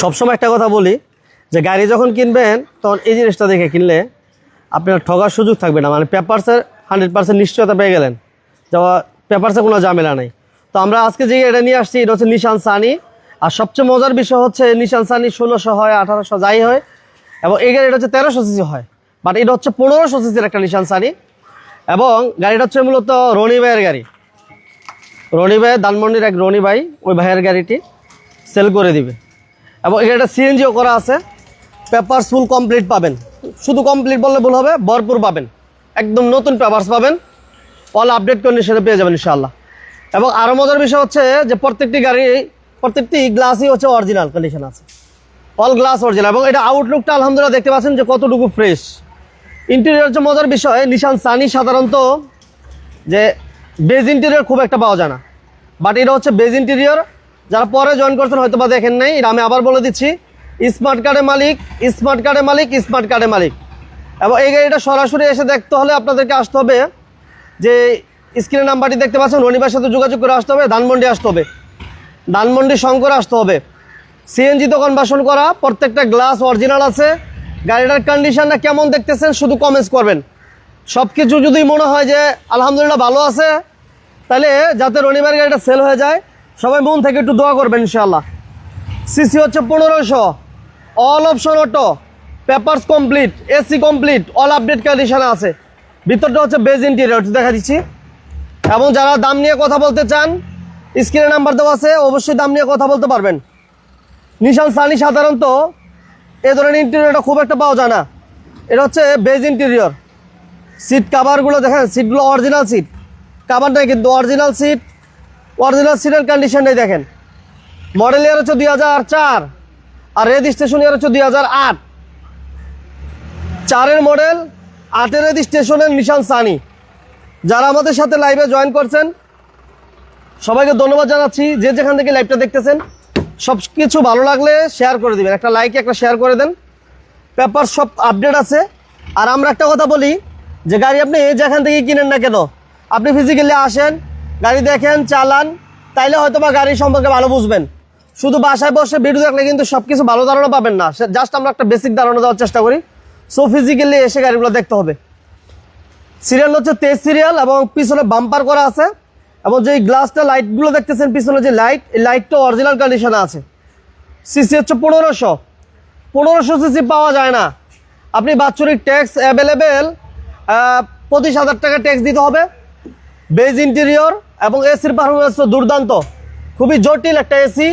সবসময় একটা কথা বলি, যে গাড়ি যখন কিনবেন, তখন এই জিনিসটা দেখে কিনলে আপনার ঠগার সুযোগ থাকবে না। মানে পেপারসের হান্ড্রেড পার্সেন্ট নিশ্চয়তা পেয়ে গেলেন যাওয়া পেপারসে কোনো ঝামেলা নেই। তো আমরা আজকে যে এটা নিয়ে আসছি, এটা হচ্ছে নিশান সানি আর সবচেয়ে মজার বিষয় হচ্ছে নিশান সানি ষোলোশো হয়, আঠারোশো যাই হয়, এবং এই গাড়িটা হচ্ছে তেরোশো সিসি হয়। বাট এটা হচ্ছে পনেরোশো সিসির একটা নিশান সানি এবং গাড়িটা হচ্ছে মূলত রনি ভাইয়ের গাড়ি। রনি ভাই, ধানমন্ডির এক রনি ভাই, ওই ভাইয়ের গাড়িটি। সেল করে দিবে। এবং একটা সিএনজিও করা আছে। পেপারস ফুল কমপ্লিট পাবেন। শুধু কমপ্লিট বললে ভুল হবে, ভরপুর পাবেন। একদম নতুন পেপারস পাবেন। অল আপডেট কন্ডিশনে পেয়ে যাবেন ইনশাআল্লাহ। এবং আরও মজার বিষয় হচ্ছে যে প্রত্যেকটি গাড়ি, প্রত্যেকটি গ্লাসই হচ্ছে অরিজিনাল কন্ডিশন আছে। অল গ্লাস অরিজিনাল এবং এটা আউটলুকটা আলহামদুলিল্লাহ দেখতে পাচ্ছেন যে কতটুকু ফ্রেশ ইন্টেরিয়র হচ্ছে মজার বিষয় নিশান সানি সাধারণত যে বেজ ইন্টেরিয়র খুব একটা পাওয়া যায় না। বাট এটা হচ্ছে বেজ ইন্টেরিয়র যারা পরে জয়েন করছেন হয়তো বা দেখেন নাই আমি আবার বলে দিচ্ছি। স্মার্ট কার্ডের মালিক স্মার্ট কার্ডের মালিক স্মার্ট কার্ডের মালিক। এবং এই গাড়িটা সরাসরি এসে দেখতে হলে আপনাদেরকে আসতে হবে। যে স্ক্রিনের নাম্বারটি দেখতে পাচ্ছেন রনিবার সাথে যোগাযোগ করে আসতে হবে, ধানমন্ডি আসতে হবে। ধানমন্ডি শঙ্কর আসতে হবে। সিএনজি তো কনভার্সন করা, প্রত্যেকটা গ্লাস অরিজিনাল আছে। গাড়িটার কন্ডিশনটা কেমন দেখতেছেন, শুধু কমেন্টস করবেন। সব কিছু যদি মনে হয় যে, আলহামদুলিল্লাহ ভালো আছে, তাহলে যাতে রনিবার গাড়িটা সেল হয়ে যায় সবাই মন থেকে একটু দোয়া করবেন ইনশাল্লাহ সিসি হচ্ছে পনেরোশো। All option auto papers complete AC complete all update কন্ডিশনে আছে। ভিতরটা হচ্ছে বেজ ইন্টেরিয়র দেখা দিচ্ছি। এবং যারা দাম নিয়ে কথা বলতে চান স্ক্রিনে নাম্বার দেওয়া আছে, অবশ্যই দাম নিয়ে কথা বলতে পারবেন। নিশান সানি সাধারণত এ ধরনের ইন্টেরিয়রটা খুব একটা পাওয়া যায় না। এটা হচ্ছে বেজ ইন্টেরিয়র সিট কাভারগুলো দেখেন সিটগুলো অরিজিনাল সিট কাভার নেই কিন্তু অরিজিনাল সিট অরিজিনাল সিটের কন্ডিশন নেই দেখেন। মডেল ইয়ার হচ্ছে দুই হাজার চার আর রেজিস্ট্রেশন ইয়ার হচ্ছে দুই চারের মডেল আটের রেজিস্ট্রেশনের নিশান সানি যারা আমাদের সাথে লাইভে জয়েন করছেন, সবাইকে ধন্যবাদ জানাচ্ছি। যে যেখান থেকে লাইভটা দেখতেছেন সব কিছু ভালো লাগলে শেয়ার করে দিবেন। একটা লাইক একটা শেয়ার করে দেন। পেপার সব আপডেট আছে। আর আমরা একটা কথা বলি, যে গাড়ি আপনি যেখান থেকে কিনেন না কেন, আপনি ফিজিক্যালি আসেন গাড়ি দেখেন, চালান, তাইলে হয়তো বা গাড়ি সম্পর্কে ভালো বুঝবেন। শুধু বাসায় বসে ভিডিও দেখলে কিন্তু সব কিছু ভালো ধারণা পাবেন না। জাস্ট আমরা একটা বেসিক ধারণা দেওয়ার চেষ্টা করি। সো ফিজিক্যালি এসে গাড়িগুলো দেখতে হবে। সিরিয়াল হচ্ছে তেজ সিরিয়াল এবং পিছনে বাম্পার করা আছে এবং যে গ্লাসটা লাইটগুলো দেখতেছেন, পিছনে যে লাইট এই লাইটটা অরিজিনাল কন্ডিশনে আছে। সিসি হচ্ছে পনেরোশো। পনেরোশো সিসি পাওয়া যায় না। আপনি বাৎসরিক ট্যাক্স অ্যাভেলেবেল পঁচিশ হাজার টাকা ট্যাক্স দিতে হবে। বেজ ইন্টেরিয়র এবং এসির পারফরমেন্স দুর্দান্ত। খুবই জটিল একটা এসি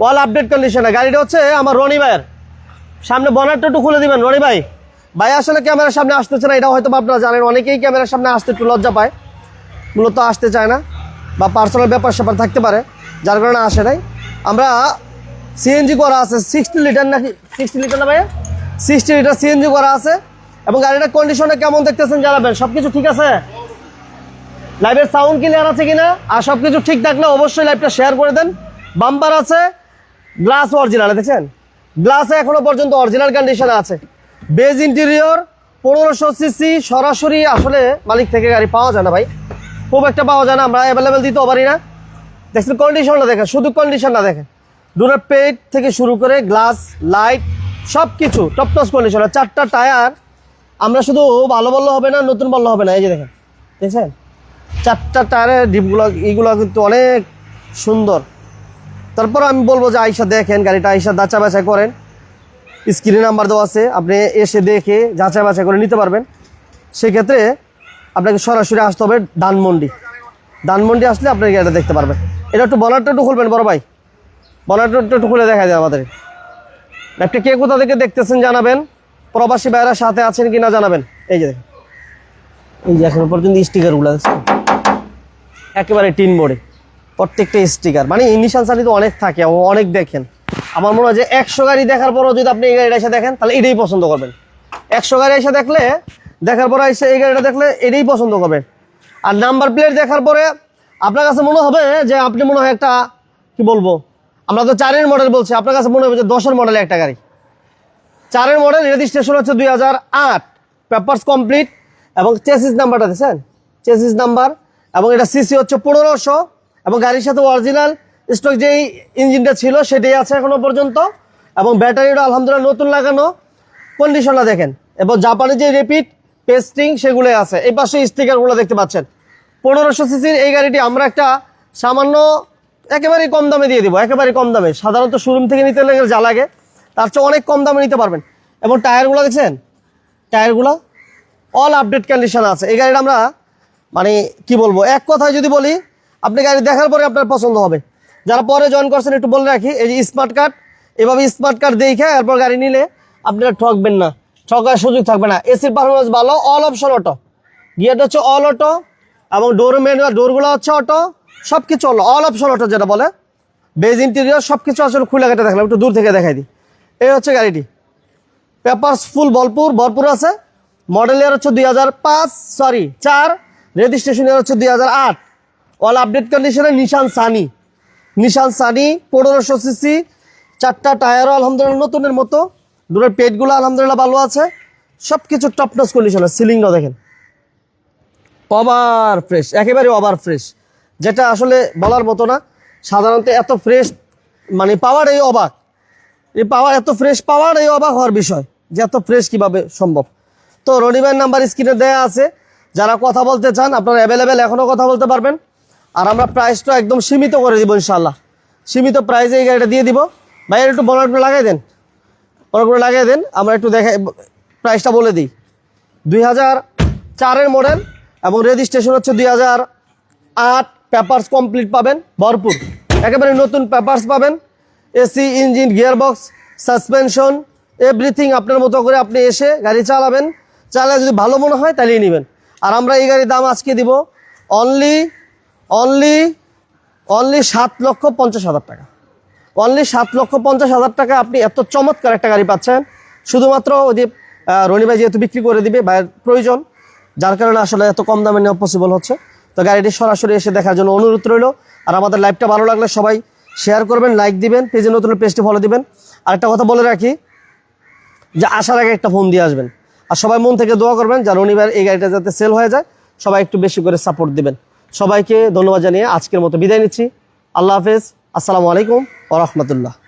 ওয়াল আপডেট কন্ডিশনে গাড়িটা হচ্ছে আমার রনি ভাইয়ের। সামনে বনারটা একটু খুলে দিবেন, রনি ভাই। ভাই, আসলে ক্যামেরার সামনে আসতেছে না, এটা হয়তো আপনারা জানেন। অনেকেই ক্যামেরার সামনে আসতে একটু লজ্জা পায়। মূলত আসতে চায় না, বা পার্সোনাল ব্যাপার স্যাপার থাকতে পারে, যার কারণে আসে নাই। আমরা সিএনজি করা আছে সিক্সটি লিটার নাকি সিক্সটি লিটার না ভাইয়া সিক্সটি লিটার সিএনজি করা আছে। এবং গাড়িটার কন্ডিশনে কেমন দেখতেছেন জানাবেন? সব কিছু ঠিক আছে? লাইভের সাউন্ড ক্লিয়ার আছে কিনা? আর সব কিছু ঠিক থাকলে অবশ্যই লাইভটা শেয়ার করে দেন। বাম্পার আছে গ্লাস অরিজিনাল দেখছেন? গ্লাসে এখনও পর্যন্ত অরিজিনাল কন্ডিশনে আছে। বেজ ইন্টেরিয়র পনেরোশো সিসি সরাসরি আসলে মালিক থেকে গাড়ি পাওয়া যায় না ভাই। খুব একটা পাওয়া যায় না, আমরা অ্যাভেলেবেল দিতেও পারি না। দেখছেন কন্ডিশনটা দেখেন, শুধু কন্ডিশনটা দেখেন। ডোরের পেট থেকে শুরু করে গ্লাস লাইট সব কিছু টপ টস কন্ডিশন চারটা টায়ার আমরা শুধু ভালো বললে হবে না, নতুন বললে হবে না, এই যে দেখেন। দেখছেন? চারটা টায়ারের ডিপগুলো, এইগুলো কিন্তু অনেক সুন্দর। তারপর আমি বলব যে আইসা দেখেন, গাড়িটা আইসা যাচা বাছাই করেন। স্ক্রিনে নাম্বার দেওয়া আছে, আপনি এসে দেখে যাচাই বাছাই করে নিতে পারবেন। সেক্ষেত্রে আপনাকে সরাসরি আসতে হবে ধানমন্ডি। ধানমন্ডি আসলে আপনি গাড়িটা দেখতে পারবেন। এটা একটু বনারটা একটু খুলবেন, বড় ভাই। বনারটা একটু খুলে দেখা যায় আমাদের। একটা কে কোথা থেকে দেখতেছেন জানাবেন। প্রবাসী ভাইয়েরা সাথে আছেন কি না জানাবেন। এই যে দেখেন। এই যে এখনও পর্যন্ত স্টিকারগুলো দেখছেন একেবারে টিন বোর্ডে প্রত্যেকটা স্টিকার মানে ইনিশাল সারি তো অনেক থাকে অনেক দেখেন। আমার মনে হয় যে একশো গাড়ি দেখার পরও যদি আপনি এই গাড়িটা এসে দেখেন, তাহলে এটাই পছন্দ করবেন। একশো গাড়ি এসে দেখলে, দেখার পরে এসে এই গাড়িটা দেখলে এটাই পছন্দ করবেন। আর নাম্বার প্লেট দেখার পরে আপনার কাছে মনে হবে যে আপনি মনে হয় একটা, কি বলব, আমরা তো চারের মডেল বলছি, আপনার কাছে মনে হবে যে দশের মডেলের একটা গাড়ি। চারের মডেল রেজিস্ট্রেশন হচ্ছে দুই হাজার আট। পেপার্স কমপ্লিট এবং চেসিস নাম্বারটা দিয়েছেন চেসিস নাম্বার এবং এটা সিসি হচ্ছে পনেরোশো এবং গাড়ির সাথে অরিজিনাল স্টক যেই ইঞ্জিনটা ছিল সেটাই আছে এখনও পর্যন্ত। এবং ব্যাটারিটা আলহামদুলিল্লাহ নতুন লাগানো। কন্ডিশনটা দেখেন। এবং জাপানি যে রিপিট পেস্টিং সেগুলো আছে। এই পাশে স্টিকারগুলো দেখতে পাচ্ছেন। পনেরোশো সিসির এই গাড়িটি আমরা একটা সামান্য একেবারেই কম দামে দিয়ে দিব। একেবারে কম দামে। সাধারণত শোরুম থেকে নিতে গেলে যা লাগে, তার চেয়ে অনেক কম দামে নিতে পারবেন। এবং টায়ারগুলো দেখছেন? টায়ারগুলো অল আপডেট কন্ডিশন আছে। এই গাড়িটা আমরা মানে কি বলব, এক কথায় যদি বলি, আপনি গাড়ি দেখার পরে আপনার পছন্দ হবে। যারা পরে জয়েন করছেন, একটু বলে রাখি, এই যে স্মার্ট কার্ড এভাবে স্মার্ট কার্ড দেখে এরপর গাড়ি নিলে আপনারা ঠকবেন না। ঠকার সুযোগ থাকবে না। এসির পারফরমেন্স ভালো অল অপশন অটো গিয়ারটা হচ্ছে অল অটো এবং ডোর ম্যানুয়াল ডোরগুলো হচ্ছে অটো সব কিছু অল অল অপশন অটো যেটা বলে। বেজ ইন্টেরিয়র সব কিছু আসলে খুলে কেটে দেখলাম, একটু দূর থেকে দেখাই দিই। এই হচ্ছে গাড়িটি। পেপারস ফুল ভরপুর ভরপুর আছে। মডেল ইয়ার হচ্ছে দুই হাজার পাঁচ সরি চার। রেজিস্ট্রেশন হচ্ছে দুই হাজার আট। অল আপডেট কন্ডিশনে নিশান সানি নিশান সানি পনেরোশো সিসি, চারটা টায়ারও আলহামদুলিল্লাহ নতুনের মতো। দুটোর পেটগুলো আলহামদুলিল্লাহ ভালো আছে। সব কিছু টপ নস কন্ডিশনে সিলিংটাও দেখেন। ওভার ফ্রেশ একেবারে ওভার ফ্রেশ যেটা আসলে বলার মতো না। সাধারণত এত ফ্রেশ মানে পাওয়ার এই অবাক। এই পাওয়ার এত ফ্রেশ পাওয়ার এই অবাক হওয়ার বিষয় যে এত ফ্রেশ কীভাবে সম্ভব। তো রনিবার নাম্বার স্ক্রিনে দেয়া আছে। যারা কথা বলতে চান, আপনারা অ্যাভেলেবেল এখনও কথা বলতে পারবেন। আর আমরা প্রাইসটা একদম সীমিত করে দিব ইনশাল্লাহ সীমিত প্রাইসে এই গাড়িটা দিয়ে দিব। ভাই একটু বনার লাগাই দেন। বনার করে লাগিয়ে দেন। আমরা একটু দেখাই প্রাইসটা বলে দিই। দুই হাজার চারের মডেল এবং রেজিস্ট্রেশন হচ্ছে দুই হাজার আট। পেপার্স কমপ্লিট পাবেন, ভরপুর। একেবারে নতুন পেপার্স পাবেন। AC engine gearbox suspension everything আপনার মতো করে আপনি এসে গাড়ি চালাবেন। চালালে যদি ভালো মনে হয়, তাহলেই নেবেন। আর আমরা এই গাড়ির দাম আজকে দিব অনলি অনলি অনলি সাত লক্ষ পঞ্চাশ হাজার টাকা। অনলি সাত লক্ষ পঞ্চাশ হাজার টাকা আপনি এত চমৎকার একটা গাড়ি পাচ্ছেন। শুধুমাত্র ওই যে রনি ভাই যেহেতু বিক্রি করে দিবে, ভাইয়ের প্রয়োজন, যার কারণে আসলে এত কম দামে নেওয়া পসিবল হচ্ছে। তো গাড়িটি সরাসরি এসে দেখার জন্য অনুরোধ রইল। আর আমাদের লাইভটা ভালো লাগলে সবাই শেয়ার করবেন লাইক দিবেন, পেজে নতুন পেজটি ফলো দিবেন। আর একটা কথা বলে রাখি, যে আসার আগে একটা ফোন দিয়ে আসবেন। আর সবাই মন থেকে দোয়া করবেন যা রনিবার এই গাড়িটা যাতে সেল হয়ে যায়। সবাই একটু বেশি করে সাপোর্ট দিবেন। সবাইকে ধন্যবাদ জানিয়ে আজকের মতো বিদায় নিচ্ছি। আল্লাহ হাফেজ। আসসালামু আলাইকুম ও রহমতুল্লাহ।